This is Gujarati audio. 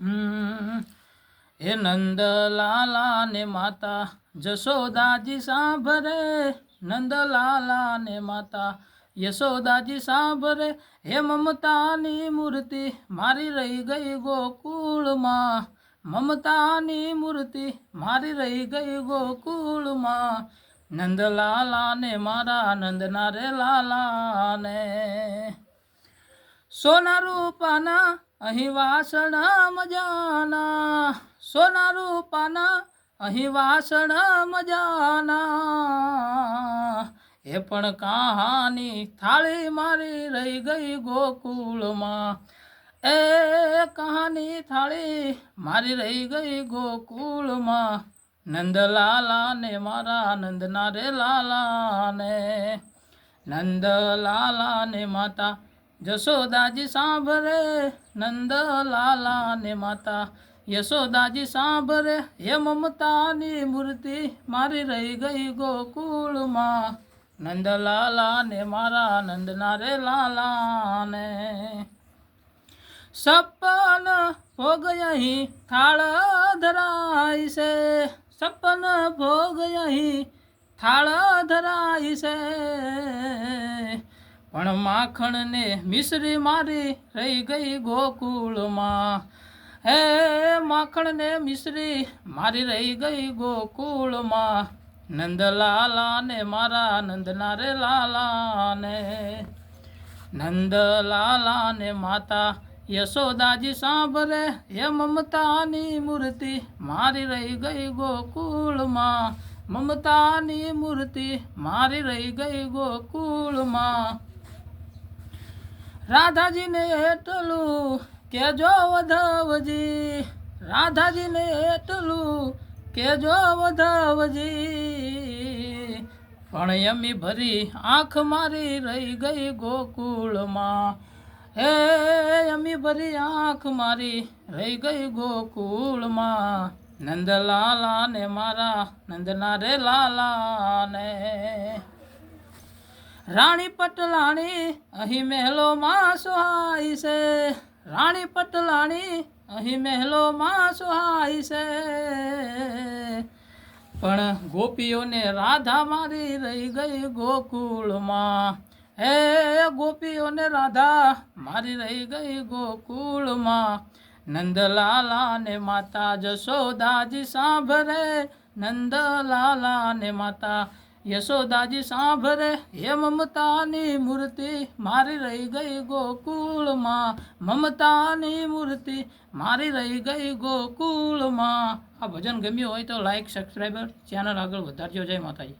હે નંદલાલા ને માતા, જશોદાજી સાંભરે નંદલાલા ને માતા, યશોદાજી સાંભરે હે મમતાની મૂર્તિ, મારી રહી ગઈ ગોકુળમાં. મમતાની મૂર્તિ, મારી રહી ગઈ ગોકુળમાં. નંદલાલા ને મારા નંદના રે લાલા ને સોના રૂપાના અહીં વાસણ મજાના. સોના રૂપાના અહીં વાસણ મજાના. એ પણ કહાની થાળી મારી રહી ગઈ ગોકુળમાં. એ કહાની થાળી મારી રહી ગઈ ગોકુળમાં. નંદલાલાને મારા નંદના રે લાલાને. નંદલાલાને માતા જશોદાજી સાંભળે નંદલાલા ને માતા. યશોદાજી સાંભળે હે મમતાની મૂર્તિ. મારી રહી ગઈ ગોકુળમાં. નંદલાલા ને મારા નંદના રે લાલાને. સપન ભોગ અહીં થાળ ધરાય છે. સપન ભોગ અહીં થાળ ધરાય છે. પણ માખણને મિશ્રી મારી રહી ગઈ ગોકુળમાં. હે, માખણને મિશ્રી મારી રહી ગઈ ગોકુળમાં. નંદલાલા ને મારા નંદના રે લાલાને. નંદલાલા ને માતા યશોદાજી સાંભળે, હે મમતાની મૂર્તિ મારી રહી ગઈ ગોકુળમાં. મમતાની મૂર્તિ મારી રહી ગઈ ગોકુળમાં. રાધાજીને એટલું કેજો વધવજી. રાધાજીને એટલું કેજો વધવજી. પણ યમી ભરી આંખ મારી રહી ગઈ ગોકુળમાં. હે યમી ભરી આંખ મારી રહી ગઈ ગોકુળમાં. નંદલાલા ને મારા નંદના રે લાલા ને રાણી પટલાણી, અહીં મહેલોમાં સુહાય છે. રાણી પટલાણી, અહીં મહેલોમાં સુહાય છે. પણ ગોપીઓને રાધા મારી રહી ગઈ ગોકુળમાં. હે ગોપીઓને રાધા મારી રહી ગઈ ગોકુળમાં. નંદલાલા ને માતા જશોદાજી સાંભળે. નંદલાલા ને માતા યશોદાજી સાંભળે હે મમતાની મૂર્તિ, મારી રહી ગઈ ગોકુળમાં. મમતાની મૂર્તિ, મારી રહી ગઈ ગોકુળમાં. આ ભજન ગમ્યું હોય તો લાઈક સબસ્ક્રાઈબર ચેનલ આગળ વધારજો. જય માતાજી.